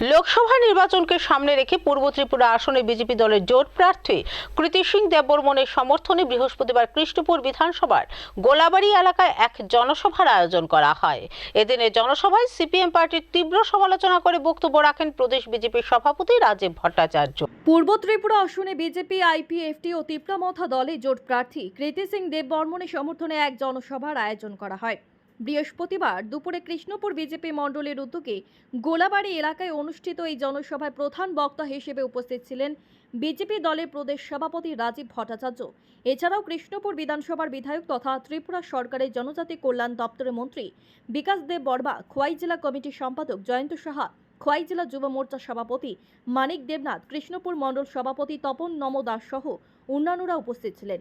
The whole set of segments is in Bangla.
লোকসভা নির্বাচনকে সামনে রেখে পূর্ব ত্রিপুরা আসনে বিজেপি দলের জোট প্রার্থী কৃতি সিং দেববর্মনের সমর্থনে বৃহস্পতিবার কৃষ্ণপুর বিধানসভার গোলাবাড়ি এলাকায় এক জনসভার আয়োজন করা হয়। এদিনের জনসভায় সিপিএম পার্টির তীব্র সমালোচনা করে বক্তব্য রাখেন প্রদেশ বিজেপির সভাপতি রাজীব ভট্টাচার্য। পূর্ব ত্রিপুরা আসনে বিজেপি, আইপিএফটি ও তিপ্রামথা দলে জোট প্রার্থী কৃতি সিং দেব বর্মনের সমর্থনে এক জনসভার আয়োজন করা হয়। বৃহস্পতিবার দুপুরে কৃষ্ণপুর বিজেপি মণ্ডলের উদ্যোগে গোলাবাড়ি এলাকায় অনুষ্ঠিত এই জনসভায় প্রধান বক্তা হিসেবে উপস্থিত ছিলেন বিজেপি দলের প্রদেশ সভাপতি রাজীব ভট্টাচার্য। এছাড়াও কৃষ্ণপুর বিধানসভার বিধায়ক তথা ত্রিপুরা সরকারের জনজাতি কল্যাণ দপ্তরের মন্ত্রী বিকাশ দেব বর্মা খোয়াই জেলা কমিটির সম্পাদক জয়ন্ত সাহা, খোয়াই জেলা যুব মোর্চা সভাপতি মানিক দেবনাথ, কৃষ্ণপুর মণ্ডল সভাপতি তপন নম দাস সহ অন্যান্যরা উপস্থিত ছিলেন।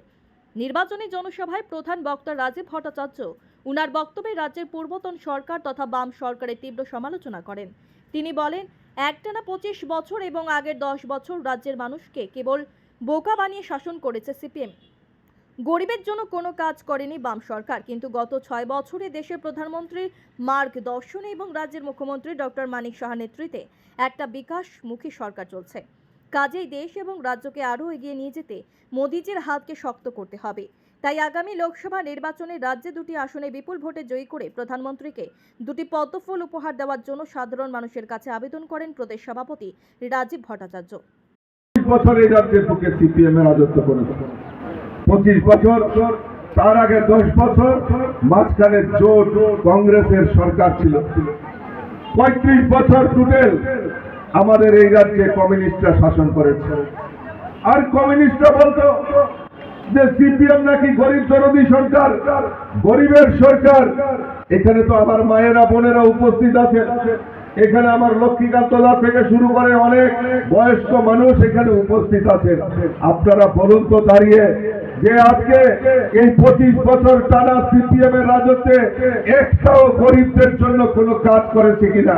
নির্বাচনী জনসভায় প্রধান বক্তা রাজীব ভট্টাচার্য উনার বক্তব্যে রাজ্যের পূর্বতন সরকার তথা বাম সরকারের তীব্র সমালোচনা করেন। তিনি বলেন, একটানা পঁচিশ বছর এবং আগের দশ বছর রাজ্যের মানুষকে কেবল বোকা বানিয়ে শাসন করেছে সিপিএম। গরিবের জন্য কোনো কাজ করেনি বাম সরকার, কিন্তু গত ছয় বছরে দেশের প্রধানমন্ত্রীর মার্গদর্শনে এবং রাজ্যের মুখ্যমন্ত্রী ডক্টর মানিক সাহা নেতৃত্বে একটা বিকাশমুখী সরকার চলছে। কাজেই দেশ এবং রাজ্যকে আরও এগিয়ে নিয়ে যেতে মোদিজির হাতকে শক্ত করতে হবে। তাই আগামী লোকসভা নির্বাচনে রাজ্যে দুটি আসনে বিপুল ভোটে জয়ী করে প্রধানমন্ত্রীকে দুটি পদ্মফুল উপহার দেওয়ার জন্য সাধারণ মানুষের কাছে আবেদন করেন প্রদেশ সভাপতি রাজীব ভট্টাচার্য। বছর এই রাজ্যের বুকে সিপিএম এর রাজত্ব করেছে। পঁচিশ বছর, তার আগে দশ বছর মাঝখানে জোট কংগ্রেসের সরকার ছিল। পঁয়ত্রিশ বছর টুটেল আমাদের এই রাজ্যে কমিউনিস্টরা শাসন করেছে। আর কমিউনিস্টরা বলতো যে সিপিএম নাকি গরিব জনদী সরকার, গরিবের সরকার। এখানে তো আমার মায়েরা, বোনেরা উপস্থিত আছে। এখানে আমার লক্ষ্মীকান্ত দাস থেকে শুরু করে অনেক বয়স্ক মানুষ এখানে উপস্থিত আছে। আপনারা বলুন তো দাঁড়িয়ে যে আজকে এই পঁচিশ বছর টানা সিপিএম এর রাজত্বে একটাও গরিবদের জন্য কোনো কাজ করেছে কিনা?